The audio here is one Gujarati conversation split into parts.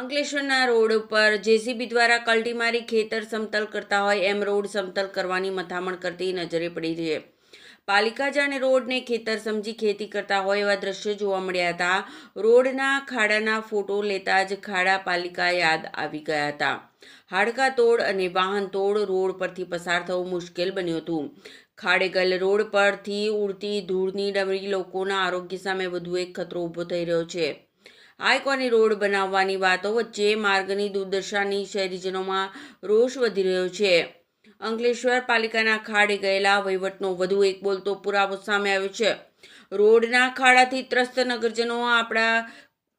અંકલેશ્વરના રોડ ઉપર જેસીબી દ્વારા કલટી મારી ખેતર સમતલ કરતા હોય એમ રોડ સમતલ કરવાની મથામણ કરતી નજરે પડી છે. પાલિકા જાણે રોડને ખેતર સમજી ખેતી કરતા હોય એવા દ્રશ્યો જોવા મળ્યા હતા. રોડના ખાડાના ફોટો લેતા જ ખાડા પાલિકા યાદ આવી ગયા હતા. હાડકા તોડ અને વાહન તોડ રોડ પરથી પસાર થવું મુશ્કેલ બન્યું હતું. ખાડે ગયેલ રોડ પરથી ઉડતી ધૂળની ડમરી લોકોના આરોગ્ય સામે વધુ એક ખતરો ઊભો થઈ રહ્યો છે. આઈકોની રોડ બનાવવાની વાતો વચ્ચે માર્ગની દુર્દશાની શહેરીજનોમાં રોષ વધી રહ્યો છે. અંકલેશ્વર પાલિકાના ખાડે ગયેલા વહીવટનો વધુ એક બોલતો પુરાવો સામે આવ્યો છે. રોડના ખાડાથી ત્રસ્ત નગરજનો આપણા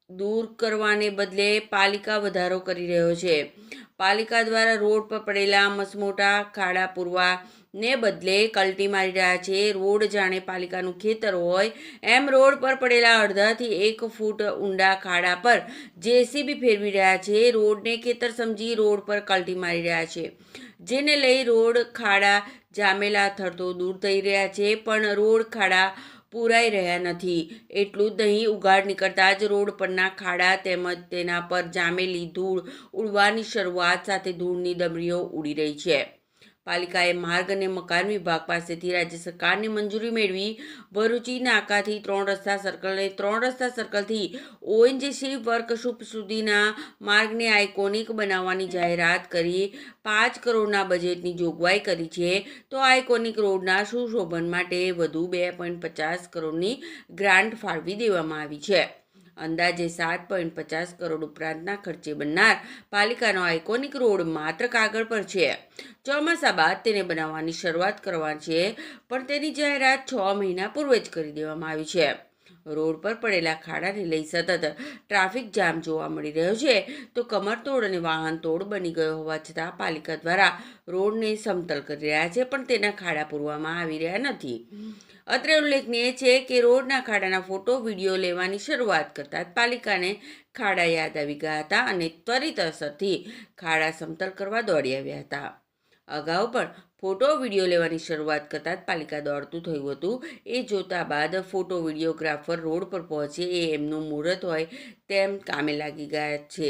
દૂર કરવાને બદલે પાલિકા વધારો કરી રહ્યો છે. પાલિકા દ્વારા રોડ પર પડેલા મસમોટા ખાડા પૂરવા ને બદલે કલ્ટી મારી રહ્યા છે. રોડ જાણે પાલિકાનું ખેતર હોય એમ રોડ પર પડેલા અડધાથી એક ફૂટ ઊંડા ખાડા પર જેસીબી ફેરવી રહ્યા છે. રોડને ખેતર સમજી રોડ પર કલ્ટી મારી રહ્યા છે, જેને લઈ રોડ ખાડા જામેલા થરતો દૂર થઈ રહ્યા છે. પણ રોડ ખાડા પૂરાઈ રહ્યા નથી. એટલું દહીં ઉઘાડ નીકળતા જ રોડ પરના ખાડા તેમજ તેના પર જામેલી ધૂળ ઉડવાની શરૂઆત સાથે ધૂળની દમરીઓ ઉડી રહી છે. પાલિકાએ માર્ગ અને મકાન વિભાગ પાસેથી રાજ્ય સરકારની મંજૂરી મેળવી. ભરૂચી, નાકાથી ત્રણ રસ્તા સર્કલ અને ત્રણ રસ્તા સર્કલથી ઓએનજીસી વર્કશોપ સુધીના માર્ગને આઇકોનિક બનાવવાની જાહેરાત કરી. પાંચ કરોડના બજેટની જોગવાઈ કરી છે. તો આઇકોનિક રોડના સુશોભન માટે વધુ બે પોઈન્ટ પચાસ કરોડની ગ્રાન્ટ ફાળવી દેવામાં આવી છે. અંદાજે સાત પોઈન્ટ પચાસ કરોડ ઉપરાંતના ખર્ચે બનનાર પાલિકાનો આઇકોનિક રોડ માત્ર કાગળ પર છે. ચોમાસા બાદ તેને બનાવવાની શરૂઆત કરવાની છે, પણ તેની જાહેરાત છ મહિના પૂર્વે જ કરી દેવામાં આવી છે. રોડ પર પડેલા ખાડાને લઈ સતત ટ્રાફિક જામ જોવા મળી રહ્યો છે, તો કમરતોડ અને વાહન તોડ બની ગયો હોવા છતાં પાલિકા દ્વારા રોડને સમતલ કરી રહ્યા છે, પણ તેના ખાડા પૂરવામાં આવી રહ્યા નથી. અત્રે ઉલ્લેખનીય છે કે રોડના ખાડાના ફોટો, વીડિયો લેવાની શરૂઆત કરતાં પાલિકાને ખાડા યાદ આવી ગયા હતા અને ત્વરિત અસરથી ખાડા સમતલ કરવા દોડી આવ્યા હતા. અગાઉ પણ ફોટો વીડિયો લેવાની શરૂઆત કરતાં જ પાલિકા દોડતું થયું હતું. એ જોતા બાદ ફોટો વિડીયોગ્રાફર રોડ પર પહોંચે એ એમનું મુહૂર્ત હોય તેમ કામે લાગી ગયા છે.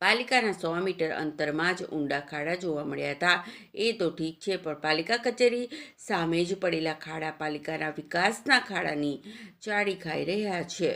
પાલિકાના સો મીટર અંતરમાં જ ઊંડા ખાડા જોવા મળ્યા હતા. એ તો ઠીક છે, પણ પાલિકા કચેરી સામે જ પડેલા ખાડા પાલિકાના વિકાસના ખાડાની ચાડી ખાઈ રહ્યા છે.